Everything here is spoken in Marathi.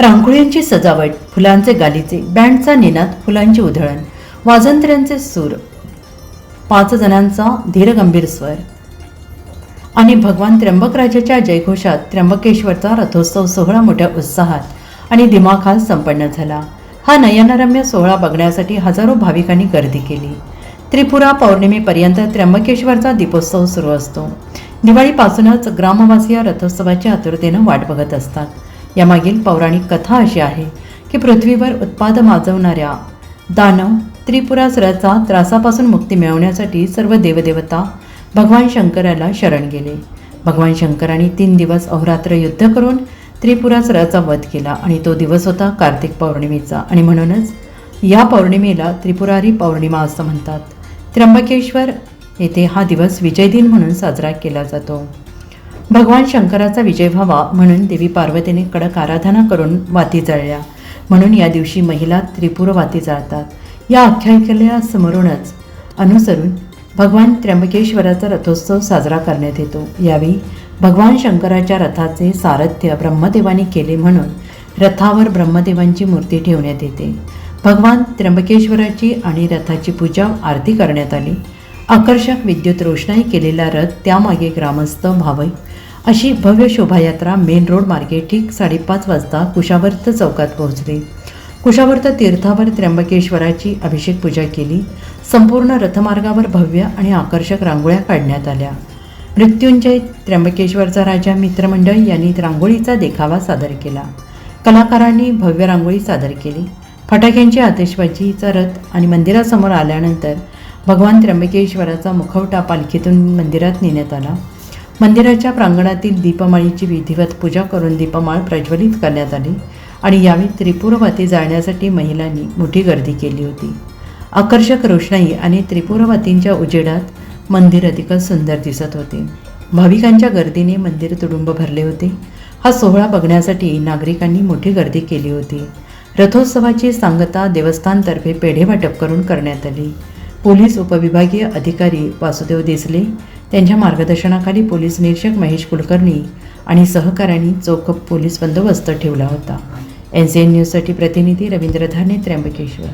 रांगोळ्यांची सजावट फुलांचे गालीचे बँडचा निनाद फुलांची उधळण वाजंत्र्यांचे सूर पाच जणांचा धीरगंभीर स्वर. आणि भगवान त्र्यंबकराजाच्या जयघोषात त्र्यंबकेश्वरचा रथोत्सव सोहळा मोठ्या उत्साहात आणि दिमाखात संपन्न झाला. हा नयनरम्य सोहळा बघण्यासाठी हजारो भाविकांनी गर्दी केली. त्रिपुरा पौर्णिमेपर्यंत त्र्यंबकेश्वरचा दीपोत्सव सुरू असतो. दिवाळीपासूनच ग्रामवासीय रथोत्सवाच्या आतुरतेनं वाट बघत असतात. यामागील पौराणिक कथा अशी आहे की पृथ्वीवर उत्पाद माजवणाऱ्या दानव त्रिपुरासुराचा त्रासापासून मुक्ती मिळवण्यासाठी सर्व देवदेवता भगवान शंकराला शरण गेले. भगवान शंकराने तीन दिवस अहोरात्र युद्ध करून त्रिपुरासुराचा वध केला आणि तो दिवस होता कार्तिक पौर्णिमेचा. आणि म्हणूनच या पौर्णिमेला त्रिपुरारी पौर्णिमा असं म्हणतात. त्र्यंबकेश्वर येथे हा दिवस विजय दिन म्हणून साजरा केला जातो. भगवान शंकराचा विजय व्हावा म्हणून देवी पार्वतीने कडक आराधना करून वाती जळल्या. म्हणून या दिवशी महिला त्रिपुर वाती जाळतात. या आख्यायिकेला समरूनच अनुसरून भगवान त्र्यंबकेश्वराचा रथोत्सव साजरा करण्यात येतो. यावेळी भगवान शंकराच्या रथाचे सारथ्य ब्रह्मदेवाने केले म्हणून रथावर ब्रह्मदेवांची मूर्ती ठेवण्यात येते. भगवान त्र्यंबकेश्वराची आणि रथाची पूजा आरती करण्यात आली. आकर्षक विद्युत रोषणाई केलेला रथ त्यामागे ग्रामस्थ भावई अशी भव्य शोभायात्रा मेन रोड मार्गे ठीक साडेपाच वाजता कुशावर्त चौकात पोहोचली. कुशावर्त तीर्थावर त्र्यंबकेश्वराची अभिषेक पूजा केली. संपूर्ण रथमार्गावर भव्य आणि आकर्षक रांगोळ्या काढण्यात आल्या. मृत्युंजय त्र्यंबकेश्वरचा राजा मित्रमंडळ यांनी रांगोळीचा देखावा सादर केला. कलाकारांनी भव्य रांगोळी सादर केली. फटाक्यांची आतिषबाजीचा रथ आणि मंदिरासमोर आल्यानंतर भगवान त्र्यंबकेश्वराचा मुखवटा पालखीतून मंदिरात नेण्यात आला. मंदिराच्या प्रांगणातील दीपमाळीची विधिवत पूजा करून दीपमाळ प्रज्वलित करण्यात आली आणि यावेळी त्रिपुरवाती जाळण्यासाठी महिलांनी मोठी गर्दी केली होती. आकर्षक रोषणाई आणि त्रिपुरवातींच्या उजेडात मंदिर अधिकच सुंदर दिसत होते. भाविकांच्या गर्दीने मंदिर तुडुंब भरले होते. हा सोहळा बघण्यासाठी नागरिकांनी मोठी गर्दी केली होती. रथोत्सवाची सांगता देवस्थानतर्फे पेढे वाटप करून करण्यात आली. पोलीस उपविभागीय अधिकारी वासुदेव देसले त्यांच्या मार्गदर्शनाखाली पोलीस निरीक्षक महेश कुलकर्णी आणि सहकाऱ्यांनी चोख पोलीस बंदोबस्त ठेवला होता. एन सी एन न्यूजसाठी प्रतिनिधी रवींद्र धाने त्र्यंबकेश्वर.